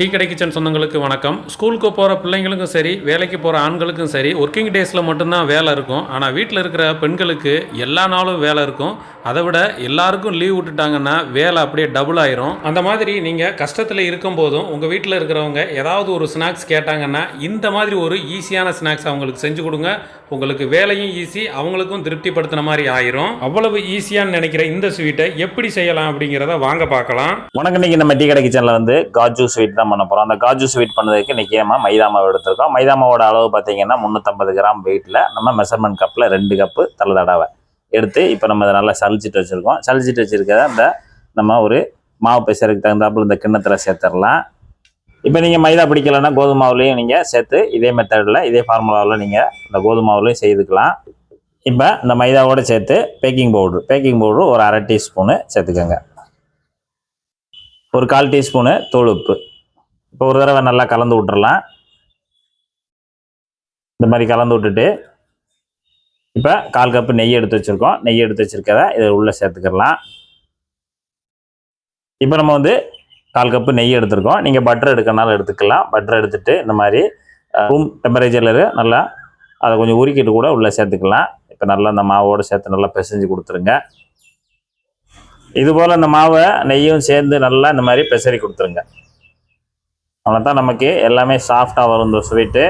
Tea கடை kitchen சொந்தங்களுக்கு வணக்கம். ஸ்கூலுக்கு போகிற பிள்ளைங்களுக்கும் சரி வேலைக்கு போகிற ஆண்களுக்கும் சரி ஒர்க்கிங் டேஸில் மட்டும்தான் வேலை இருக்கும். ஆனால் வீட்டில் இருக்கிற பெண்களுக்கு எல்லா நாளும் வேலை இருக்கும். அதை விட எல்லாருக்கும் லீவ் விட்டுட்டாங்கன்னா வேலை அப்படியே டபுள் ஆயிரும். அந்த மாதிரி நீங்கள் கஷ்டத்தில் இருக்கும்போதும் உங்கள் வீட்டில் இருக்கிறவங்க ஏதாவது ஒரு ஸ்நாக்ஸ் கேட்டாங்கன்னா இந்த மாதிரி ஒரு ஈஸியான ஸ்நாக்ஸ் அவங்களுக்கு செஞ்சு கொடுங்க. உங்களுக்கு வேலையும் ஈஸி அவங்களுக்கும் திருப்திப்படுத்தின மாதிரி ஆயிரும். அவ்வளவு ஈஸியான்னு நினைக்கிற இந்த ஸ்வீட்டை எப்படி செய்யலாம் அப்படிங்கிறத வாங்க பார்க்கலாம். உனக்கு இன்னைக்கு நம்ம டீ கடை கிச்சனில் வந்து காஜு ஸ்வீட் தான் பண்ண போகிறோம் அந்த காஜு ஸ்வீட் பண்ணதுக்கு நிச்சயமாக மைதா மாவு எடுத்திருக்கோம். மைதா மாவோட அளவு பார்த்தீங்கன்னா முந்நூற்றம்பது கிராம் வெயிட்டில் நம்ம மெஷர்மெண்ட் கப்பில் ரெண்டு கப்பு தலை தடவை எடுத்து இப்போ நம்ம அதை நல்லா சலிச்சிட்டு வச்சுருக்கோம். சலிச்சிட்டு வச்சுருக்கிறத அந்த நம்ம ஒரு மாவு பிசைறதுக்கு தகுந்தாப்புல இந்த கிண்ணத்தில் சேர்த்துடலாம். இப்போ நீங்கள் மைதா பிடிக்கலன்னா கோதுமை மாவுலையும் நீங்கள் சேர்த்து இதே மெத்தடில் இதே ஃபார்முலாவில் நீங்கள் இந்த கோதுமை மாவுலையும் செய்துக்கலாம். இப்போ இந்த மைதாவோட சேர்த்து பேக்கிங் பவுட்ரு பேக்கிங் பவுட்ரு ஒரு அரை டீஸ்பூனு சேர்த்துக்கோங்க. ஒரு கால் டீஸ்பூனு தூள் இப்போ ஒரு தடவை நல்லா கலந்து விட்டுறலாம். இந்த மாதிரி கலந்து விட்டுட்டு இப்போ கால் கப்பு நெய் எடுத்து வச்சுருக்கோம். நெய் எடுத்து வச்சுருக்கத இதை உள்ளே சேர்த்துக்கிடலாம் இப்போ நம்ம வந்து கால் கப்பு நெய் எடுத்திருக்கோம். நீங்கள் பட்டர் எடுக்கனாலும் எடுத்துக்கலாம். பட்டர் எடுத்துட்டு இந்த மாதிரி ரூம் டெம்பரேச்சரில் நல்லா அதை கொஞ்சம் உருக்கிட்டு கூட உள்ளே சேர்த்துக்கலாம். இப்போ நல்லா அந்த மாவோடு சேர்த்து நல்லா பிசைஞ்சு கொடுத்துருங்க. இது போல் இந்த மாவை நெய்யும் சேர்ந்து நல்லா இந்த மாதிரி பிசறி கொடுத்துருங்க. அவ்வளோ தான் நமக்கு எல்லாமே சாஃப்டாக வரும் இந்த ஸ்வீட்டு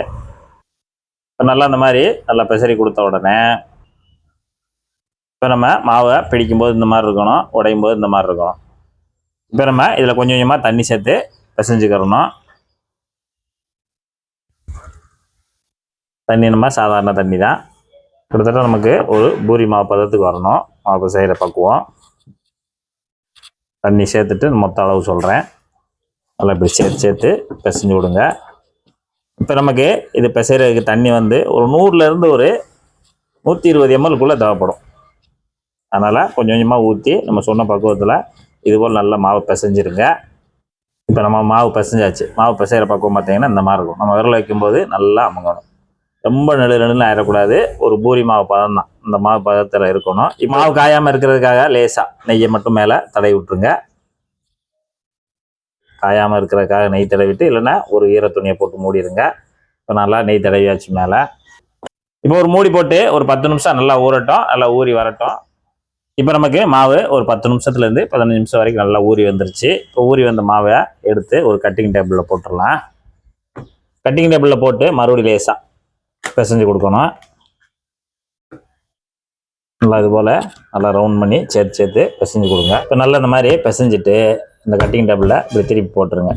இப்போ நல்லா இந்த மாதிரி நல்லா பெசரி கொடுத்த உடனே இப்போ நம்ம மாவை பிடிக்கும்போது இந்த மாதிரி இருக்கணும் உடையும் போது இந்த மாதிரி இருக்கணும். இப்போ நம்ம இதில் கொஞ்சம் கொஞ்சமாக தண்ணி சேர்த்து பிசைஞ்சுக்கிறணும். தண்ணி நம்ம சாதாரண தண்ணி தான் கிட்டத்தட்ட நமக்கு ஒரு பூரி மாவு பதத்துக்கு வரணும். மாவு செய்கிற பக்குவம். தண்ணி சேர்த்துட்டு மொத்த அளவு சொல்கிறேன் நல்லா இப்படி சேர்த்து சேர்த்து பிசைஞ்சு விடுங்க இப்போ நமக்கு இது பிசைறதுக்கு தண்ணி வந்து ஒரு நூறுலேருந்து ஒரு நூற்றி இருபது எம்எல்குள்ளே தேவைப்படும். அதனால் கொஞ்சம் கொஞ்சமாக ஊற்றி நம்ம சொன்ன பக்குவத்தில் இதுபோல் நல்லா மாவு பிசைஞ்சிருங்க. இப்போ நம்ம மாவு பிசைஞ்சாச்சு. மாவு பிசைகிற பக்குவம் பார்த்தீங்கன்னா இந்த மாதிரி இருக்கும். நம்ம விரல் வைக்கும்போது நல்லா அமுங்கணும். ரொம்ப நெழு நெழுன்னு ஆயிடக்கூடாது ஒரு பூரி மாவு பதம் தான். இந்த மாவு பதத்தில் இருக்கணும். மாவு காயாமல் இருக்கிறதுக்காக லேசாக நெய்யை மட்டும் மேலே தடை விட்டுருங்க. காயாமல் இருக்கிறதுக்காக நெய் தடவிட்டு இல்லைன்னா ஒரு ஈர துணியை போட்டு மூடிடுங்க. இப்போ நல்லா நெய் தடவியாச்சு மேலே. இப்போ ஒரு மூடி போட்டு ஒரு பத்து நிமிஷம் நல்லா ஊறட்டும் நல்லா ஊறி வரட்டும். இப்போ நமக்கு மாவு ஒரு பத்து நிமிஷத்துலேருந்து பதினஞ்சு நிமிஷம் வரைக்கும் நல்லா ஊறி வந்துருச்சு. இப்போ ஊறி வந்த மாவை எடுத்து ஒரு கட்டிங் டேபிளில் போட்டுடலாம். கட்டிங் டேபிளில் போட்டு மறுபடியும் லேசாக பிசைஞ்சு கொடுக்கணும். நல்லா இது போல் நல்லா ரவுண்ட் பண்ணி சேர்த்து சேர்த்து பிசைஞ்சு கொடுங்க. இப்போ நல்லா இந்த மாதிரி பிசைஞ்சிட்டு இந்த கட்டிங் டேபிளில் இப்படி திருப்பி போட்டுருங்க.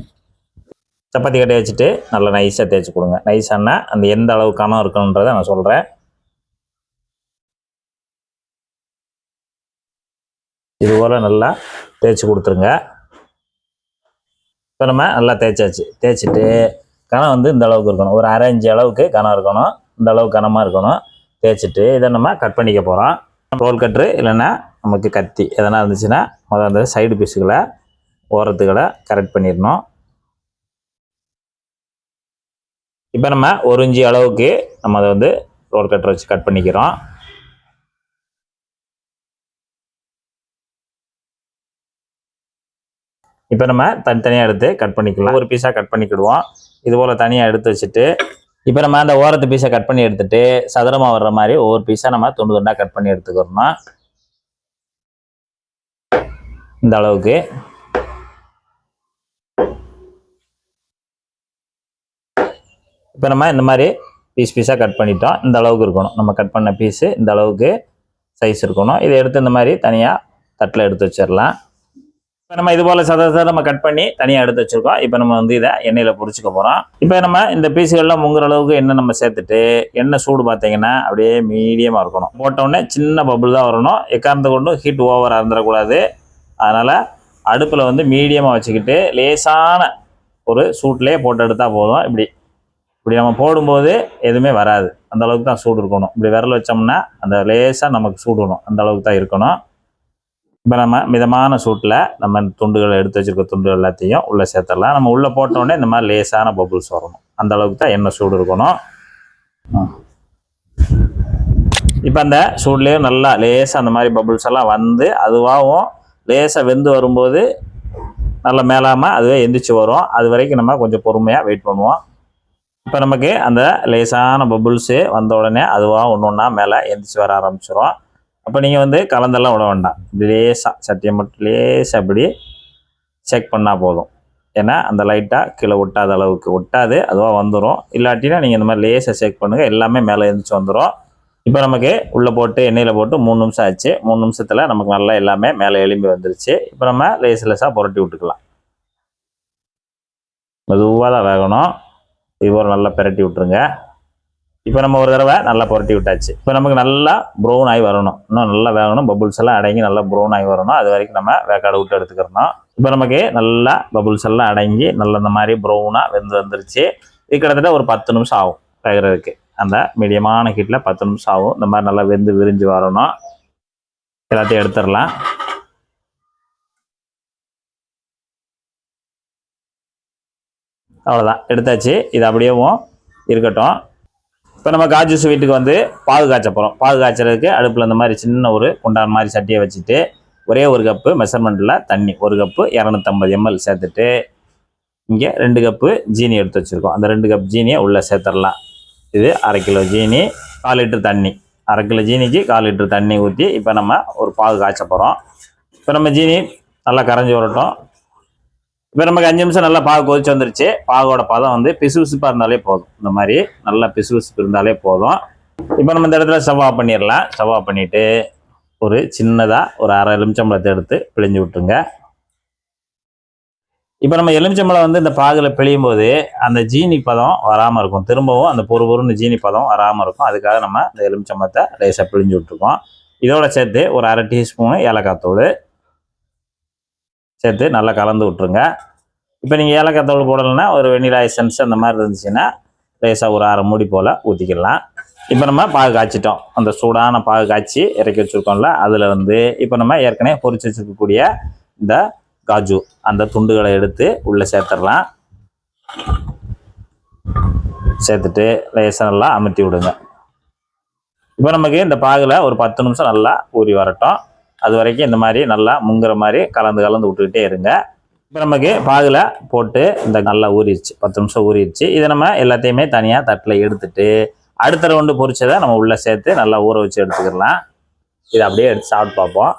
சப்பாத்தி கட்டி வச்சுட்டு நல்லா நைஸாக தேய்ச்சி கொடுங்க. நைஸானா அந்த எந்த அளவு கனம் இருக்கணுன்றதை நான் சொல்கிறேன் இது போல் நல்லா தேய்ச்சி கொடுத்துருங்க. இப்போ நம்ம நல்லா தேய்ச்சாச்சு. தேய்ச்சிட்டு கனம் வந்து இந்த அளவுக்கு இருக்கணும். ஒரு அரை அளவுக்கு கனம் இருக்கணும். இந்த அளவுக்கு கனமாக இருக்கணும். தேய்ச்சிட்டு இதை நம்ம கட் பண்ணிக்க போகிறோம் ரோல் கட்ரு இல்லைன்னா நமக்கு கத்தி எதனா இருந்துச்சுன்னா முதல்ல அந்த சைடு பீஸுகளை ஓரத்துகளை கரெக்ட் பண்ணிடணும். இப்போ நம்ம ஒரு இஞ்சி அளவுக்கு நம்ம அதை வந்து ரோல் கட்டரை வச்சு கட் பண்ணிக்கிறோம். இப்போ நம்ம தனித்தனியாக எடுத்து கட் பண்ணிக்கலாம். ஒரு பீஸாக கட் பண்ணிக்கிடுவோம். இது போல் தனியாக எடுத்து வச்சுட்டு இப்போ நம்ம அந்த ஓரத்து பீஸை கட் பண்ணி எடுத்துட்டு சதுரமாக வர்ற மாதிரி ஒவ்வொரு பீஸாக நம்ம துண்டு துண்டாக கட் பண்ணி எடுத்துக்கிறோம்னா இந்த அளவுக்கு. இப்போ நம்ம இந்த மாதிரி பீஸ் பீஸாக கட் பண்ணிட்டோம் இந்த அளவுக்கு இருக்கணும். நம்ம கட் பண்ண பீஸு இந்த அளவுக்கு சைஸ் இருக்கணும். இதை எடுத்து இந்த மாதிரி தனியாக தட்டில் எடுத்து வச்சிடலாம். இப்போ நம்ம இது போல் சத நம்ம கட் பண்ணி தனியாக எடுத்து வச்சுருக்கோம். இப்போ நம்ம வந்து இதை எண்ணெயில் பொறிச்சிக்க போகிறோம் இப்போ நம்ம இந்த பீஸுகள்லாம் முங்குற அளவுக்கு எண்ணெய் நம்ம சேர்த்துட்டு எண்ணெய் சூடு பார்த்தீங்கன்னா அப்படியே மீடியமாக இருக்கணும். போட்டவுடனே சின்ன பபுள் தான் வரணும். எக்காரணத்தை கொண்டும் ஹீட் ஓவராக இருந்துடக்கூடாது அதனால் அடுப்பில் வந்து மீடியமாக வச்சுக்கிட்டு லேசான ஒரு சூட்லேயே போட்டு எடுத்தால் போதும். இப்படி இப்படி நம்ம போடும்போது எதுவுமே வராது. அந்த அளவுக்கு தான் சூடு இருக்கணும். இப்படி விரல் வச்சோம்னா அந்த லேசாக நமக்கு சூடணும் அந்த அளவுக்கு தான் இருக்கணும். இப்போ நம்ம மிதமான சூட்டில் நம்ம துண்டுகளை எடுத்து வச்சிருக்க துண்டுகள் எல்லாத்தையும் உள்ளே சேர்த்துடலாம். நம்ம உள்ளே போட்டோடனே இந்த மாதிரி லேசான பபுள்ஸ் வரணும். அந்த அளவுக்கு தான் எண்ணெய் சூடு இருக்கணும். இப்போ அந்த சூட்லேயே நல்லா லேசாக அந்த மாதிரி பபுள்ஸ் எல்லாம் வந்து அதுவாகவும் லேசாக வெந்து வரும்போது நல்லா மேலாமல் அதுவே எந்திரிச்சு வரும். அது வரைக்கும் நம்ம கொஞ்சம் பொறுமையாக வெயிட் பண்ணுவோம். இப்போ நமக்கு அந்த லேசான பபுள்ஸு வந்த உடனே அதுவாக ஒன்று ஒன்றா மேலே எந்திரிச்சு வர ஆரம்பிச்சிடும் அப்போ நீங்கள் வந்து கலந்தெல்லாம் விட வேண்டாம். இப்படி லேசாக சட்டியை மட்டும் லேசாக இப்படி செக் பண்ணால் போதும். ஏன்னா அந்த லைட்டாக கீழே ஒட்டாத அளவுக்கு ஒட்டாது அதுவாக வந்துடும் இல்லாட்டினா நீங்கள் இந்த மாதிரி லேசாக செக் பண்ணுங்கள் எல்லாமே மேலே எழுந்திரிச்சு வந்துடும் இப்போ நமக்கு உள்ளே போட்டு எண்ணெயில் போட்டு மூணு நிமிஷம் ஆச்சு. மூணு நிமிஷத்தில் நமக்கு நல்லா எல்லாமே மேலே எலும்பி வந்துருச்சு. இப்போ நம்ம லேஸ் லேசாக புரட்டி விட்டுக்கலாம். மெதுவாக தான் வேகணும். இது நல்லா பிரட்டி விட்டுருங்க. இப்போ நம்ம ஒரு தடவை நல்லா புரட்டி விட்டாச்சு. இப்போ நமக்கு நல்லா ப்ரௌன் ஆகி வரணும். இன்னும் நல்லா வேகணும். பபுள்ஸ் எல்லாம் அடங்கி நல்லா ப்ரௌன் ஆகி வரணும். அது வரைக்கும் நம்ம வேக்காடு விட்டு எடுத்துக்கிறணும். இப்போ நமக்கு நல்லா பபுள்ஸ் எல்லாம் அடங்கி நல்லா இந்த மாதிரி ப்ரௌனாக வெந்து வந்துருச்சு. இது கிட்டத்தட்ட ஒரு பத்து நிமிஷம் ஆகும். வேகிறதுக்கு. அந்த மீடியமான ஹீட்டில் பத்து நிமிஷம் ஆகும். இந்த மாதிரி நல்லா வெந்து விரிஞ்சு வரணும். எல்லாத்தையும் எடுத்துடலாம். அவ்வளோதான் எடுத்தாச்சு. இது அப்படியேவும் இருக்கட்டும். இப்போ நம்ம காஜு ஸ்வீட்டுக்கு வந்து பாகு காய்ச்ச போகிறோம் பாகு காய்ச்சறதுக்கு அடுப்பில் இந்த மாதிரி சின்ன ஒரு குண்டான் மாதிரி சட்டியை வச்சுட்டு ஒரே ஒரு கப்பு மெஷர்மெண்ட்டில் தண்ணி ஒரு கப்பு இரநூத்தம்பது எம்எல் சேர்த்துட்டு இங்கே ரெண்டு கப்பு ஜீனி எடுத்து வச்சுருக்கோம். அந்த ரெண்டு கப் ஜீனியை உள்ளே சேர்த்துடலாம். இது அரை கிலோ ஜீனி கால் லிட்டர் தண்ணி. அரை கிலோ ஜீனிக்கு கால் லிட்டர் தண்ணி ஊற்றி இப்போ நம்ம ஒரு பாகு காய்ச்ச போகிறோம் இப்போ நம்ம ஜீனி நல்லா கரைஞ்சி வரட்டும். இப்போ நமக்கு அஞ்சு நிமிஷம் நல்லா பாகு கொதிச்சு வந்துருச்சு. பாகோட பதம் வந்து பிசுபிசுப்பாக இருந்தாலே போதும். இந்த மாதிரி நல்லா பிசுபிசுப்பு இருந்தாலே போதும். இப்போ நம்ம இந்த இடத்துல செவ்வா பண்ணிடலாம். செவ்வா பண்ணிவிட்டு ஒரு சின்னதாக ஒரு அரை எலுமிச்சம்பழத்தை எடுத்து பிழிஞ்சு விட்டுருங்க. இப்போ நம்ம எலுமிச்சம்பழம் வந்து இந்த பாகில் பிழியும் போது அந்த ஜீனி பதம் வராமல் இருக்கும். திரும்பவும் அந்த பொறு பொருன்னு ஜீனி பதம் வராமல் இருக்கும். அதுக்காக நம்ம இந்த எலுமிச்சம்பழத்தை லேசாக பிழிஞ்சு விட்டுருக்கோம். இதோட சேர்த்து ஒரு அரை டீஸ்பூனு ஏலக்காய் தூள் சேர்த்து நல்லா கலந்து விட்ருங்க இப்போ நீங்கள் ஏலக்காய் தூள் போடலைன்னா ஒரு வெண்ணிலா எசன்ஸ் அந்த மாதிரி இருந்துச்சுன்னா லேசாக ஒரு அரை மூடி போல் ஊற்றிக்கலாம் இப்போ நம்ம பாகு காய்ச்சிட்டோம். அந்த சூடான பாகு காய்ச்சி இறக்கி வச்சுருக்கோம்ல அதில் வந்து இப்போ நம்ம ஏற்கனவே பொறிச்சு வச்சுருக்கக்கூடிய இந்த காஜு அந்த துண்டுகளை எடுத்து உள்ளே சேர்த்துடலாம். சேர்த்துட்டு லேசாக நல்லா அமுத்தி விடுங்க. இப்போ நமக்கு இந்த பாகில் ஒரு பத்து நிமிஷம் நல்லா ஊறி வரட்டும். அது வரைக்கும் இந்த மாதிரி நல்லா முங்குற மாதிரி கலந்து கலந்து விட்டுக்கிட்டே இருங்க. இப்போ நமக்கு பாகில் போட்டு இந்த நல்லா ஊறிடுச்சு. பத்து நிமிஷம் ஊறிடுச்சு. இதை நம்ம எல்லாத்தையுமே தனியாக தட்டில் எடுத்துட்டு அடுத்த ரவுண்டு பொரிச்சதை நம்ம உள்ளே சேர்த்து நல்லா ஊற வச்சு எடுத்துக்கிடலாம் இதை அப்படியே எடுத்து சாப்பிட்டு பார்ப்போம்.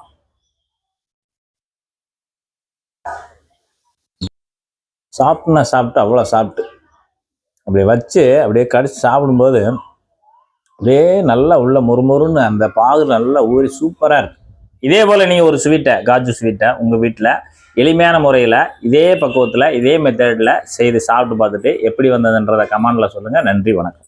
சாப்பிட்டுனா சாப்பிட்டு அவ்வளோ சாப்பிட்டு. அப்படியே வச்சு அப்படியே கடிச்சு சாப்பிடும்போது அப்படியே நல்லா உள்ள முறுமுறுன்னு அந்த பாகு நல்லா ஊறி சூப்பராக இருக்கு. இதே போல் நீங்கள் ஒரு ஸ்வீட்டை காஜு ஸ்வீட்டை உங்கள் வீட்டில் எளிமையான முறையில் இதே பக்குவத்தில் இதே மெத்தடில் செய்து சாப்பிட்டு பார்த்துட்டு எப்படி வந்ததுன்றதை கமெண்டில் சொல்லுங்கள் நன்றி வணக்கம்.